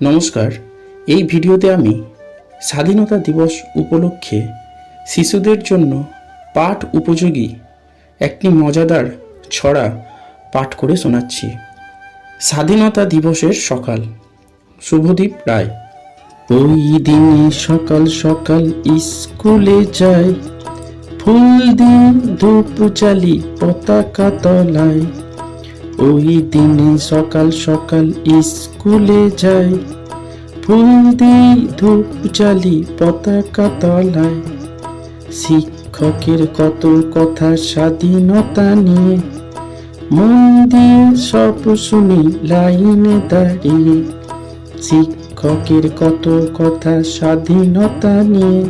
নমস্কার। এই ভিডিওতে আমি স্বাধীনতা দিবস উপলক্ষে শিশুদের জন্য পাঠ উপযোগী একটি মজাদার ছড়া পাঠ করে শোনাচ্ছি। স্বাধীনতা দিবসের সকাল। শুভদীপ রায়। ওই দিনে সকাল সকাল স্কুলে যায়, ফুল দিয়ে ধূপ জ্বালি পতাকা তলায়। ওই দিনে সকাল সকাল স্কুলে যাই, ফুল দিয়ে ধূপ জ্বালি পতাকা তলায়। শিক্ষকের কত কথা স্বাধীনতা নিয়ে, মন দিয়ে সব শুনি লাইনে দাঁড়িয়ে। শিক্ষকের কত কথা স্বাধীনতা নিয়ে,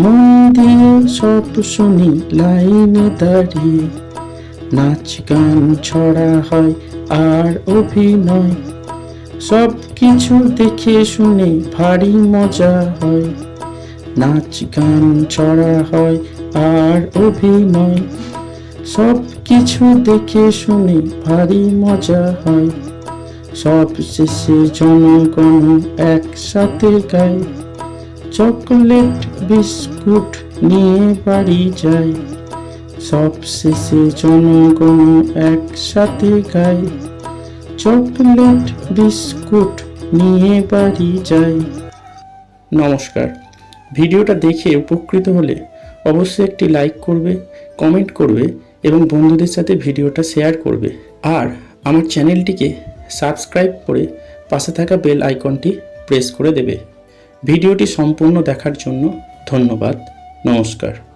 মন দিয়ে সব শুনি লাইনে দাঁড়িয়ে। নাচ গান ছড়া হয় আর অভিনয়। সব কিছু দেখে শুনে ভারী মজা হয়। নাচ গান ছড়া হয় আর অভিনয়। সব কিছু দেখে শুনে ভারী মজা হয়। সব শেষে জনগণ একসাথে গায়। চকলেট বিস্কুট নিয়ে বাড়ি যায়। সব শেষে জনগণ একসাথে গায়। চকলেট, বিস্কুট নিয়ে বাড়ি যায়। নমস্কার। ভিডিওটা দেখে উপকৃত হলে অবশ্যই একটি লাইক করবে, কমেন্ট করবে এবং বন্ধুদের সাথে ভিডিওটা শেয়ার করবে। আর আমার চ্যানেলটিকে সাবস্ক্রাইব করে পাশে থাকা বেল আইকনটি প্রেস করে দেবে। ভিডিওটি সম্পূর্ণ দেখার জন্য ধন্যবাদ। নমস্কার।